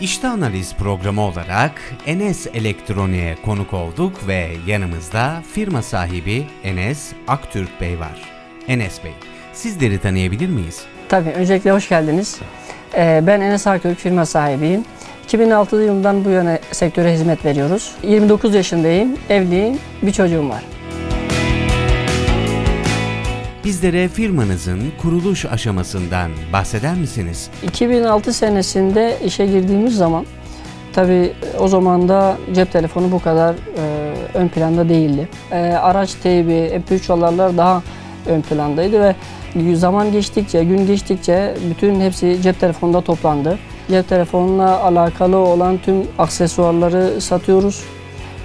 İşte analiz programı olarak Enes Elektronik'e konuk olduk ve yanımızda firma sahibi Enes Aktürk Bey var. Enes Bey, sizleri tanıyabilir miyiz? Tabii öncelikle hoş geldiniz. Ee, Ben Enes Akgök firma sahibiyim. 2006 yılından bu yana sektöre hizmet veriyoruz. 29 yaşındayım, evliyim, bir çocuğum var. Bizlere firmanızın kuruluş aşamasından bahseder misiniz? 2006 senesinde işe girdiğimiz zaman tabii o zaman da cep telefonu bu kadar e, ön planda değildi. E, araç teybi, MP3 çalarlar daha ön plandaydı ve zaman geçtikçe, gün geçtikçe bütün hepsi cep telefonunda toplandı. Cep telefonuna alakalı olan tüm aksesuarları satıyoruz.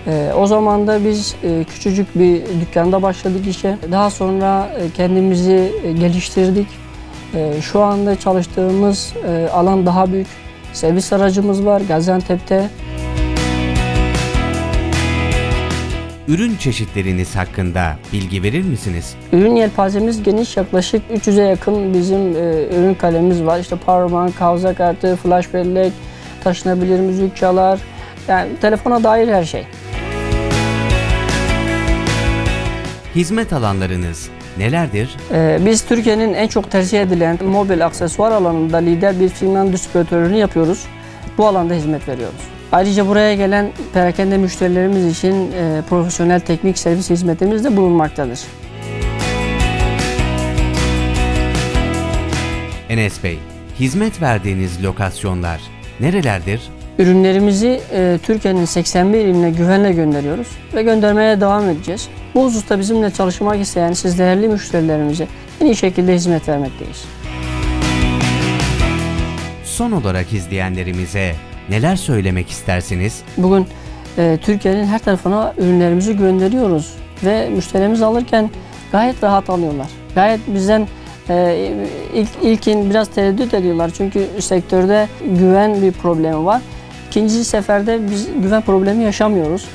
Ee, o zaman da biz e, küçücük bir dükkanda başladık işe. Daha sonra e, kendimizi e, geliştirdik. E, şu anda çalıştığımız e, alan daha büyük. Servis aracımız var Gaziantep'te. Ürün çeşitleriniz hakkında bilgi verir misiniz? Ürün yelpazemiz geniş yaklaşık 300'e yakın bizim e, ürün kalemimiz var. İşte powerbank, hafıza kartı, flash bellek, taşınabilir müzik çalar. Yani telefona dair her şey. Hizmet alanlarınız nelerdir? Ee, Biz Türkiye'nin en çok tercih edilen mobil aksesuar alanında lider bir firmanın distribütörünü yapıyoruz. Bu alanda hizmet veriyoruz. Ayrıca buraya gelen perakende müşterilerimiz için e, profesyonel teknik servis hizmetimiz de bulunmaktadır. Enes Bey, hizmet verdiğiniz lokasyonlar nerelerdir? Ürünlerimizi e, Türkiye'nin 81 iline güvenle gönderiyoruz ve göndermeye devam edeceğiz. Bu hususta bizimle çalışmak isteyen siz değerli müşterilerimize en iyi şekilde hizmet vermekteyiz. Son olarak izleyenlerimize neler söylemek istersiniz? Bugün e, Türkiye'nin her tarafına ürünlerimizi gönderiyoruz ve müşterimiz alırken gayet rahat alıyorlar. Gayet bizden e, ilk ilkin biraz tereddüt ediyorlar çünkü sektörde güven bir problemi var. İkinci seferde biz güven problemi yaşamıyoruz.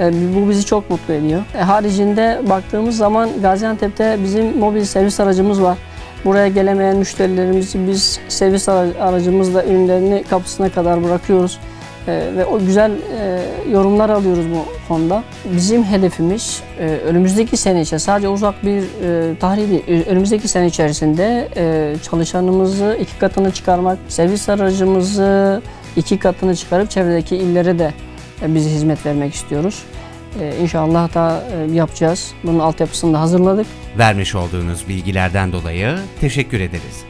E, bu bizi çok mutlu ediyor. E, haricinde baktığımız zaman Gaziantep'te bizim mobil servis aracımız var. Buraya gelemeyen müşterilerimizi biz servis ara- aracımızla ürünlerini kapısına kadar bırakıyoruz. Ee, ve o güzel e, yorumlar alıyoruz bu konuda. Bizim hedefimiz e, önümüzdeki sene içerisinde sadece uzak bir e, ö- önümüzdeki sene içerisinde e, çalışanımızı iki katını çıkarmak, servis aracımızı iki katını çıkarıp çevredeki illere de e, biz hizmet vermek istiyoruz. E, İnşallah da e, yapacağız. Bunun altyapısını da hazırladık. Vermiş olduğunuz bilgilerden dolayı teşekkür ederiz.